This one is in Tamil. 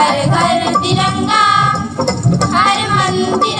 हर घर तिरंगा हर मंदिर